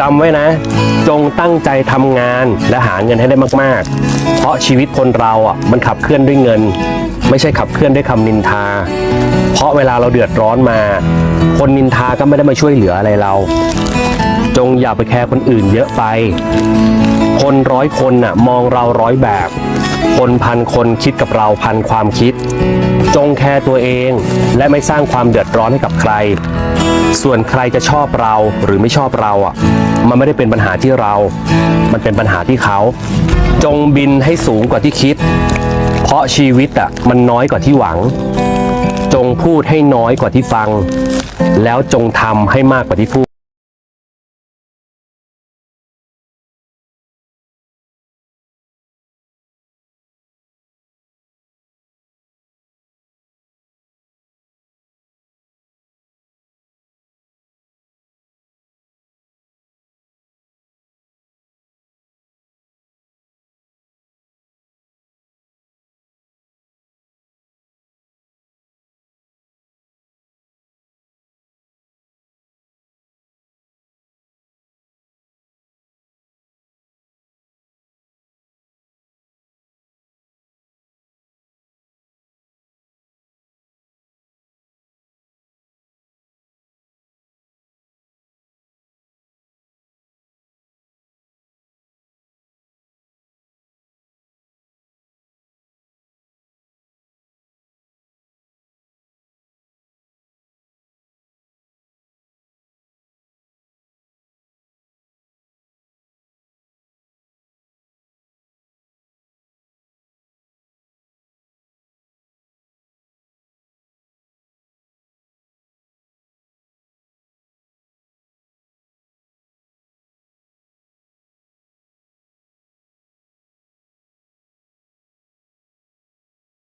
จำไว้นะ จงตั้งใจทำงานและหาเงินให้ได้มากๆ เพราะชีวิตคนเราอะมันขับเคลื่อนด้วยเงิน ไม่ใช่ขับเคลื่อนด้วยคำนินทา เพราะเวลาเราเดือดร้อนมา คนนินทาก็ไม่ได้มาช่วยเหลืออะไรเรา จงอย่าไปแคร์คนอื่นเยอะไป คนร้อยคนน่ะมองเราร้อยแบบ คนพันคนคิดกับเราพันความคิด จงแคร์ตัวเอง และไม่สร้างความเดือดร้อนให้กับใคร ส่วนใครจะชอบเราหรือไม่ชอบเราอะ มันไม่ได้เป็นปัญหาที่เรา มันเป็นปัญหาที่เขา จงบินให้สูงกว่าที่คิด เพราะชีวิตอะมันน้อยกว่าที่หวัง จงพูดให้น้อยกว่าที่ฟัง แล้วจงทำให้มากกว่าที่พูด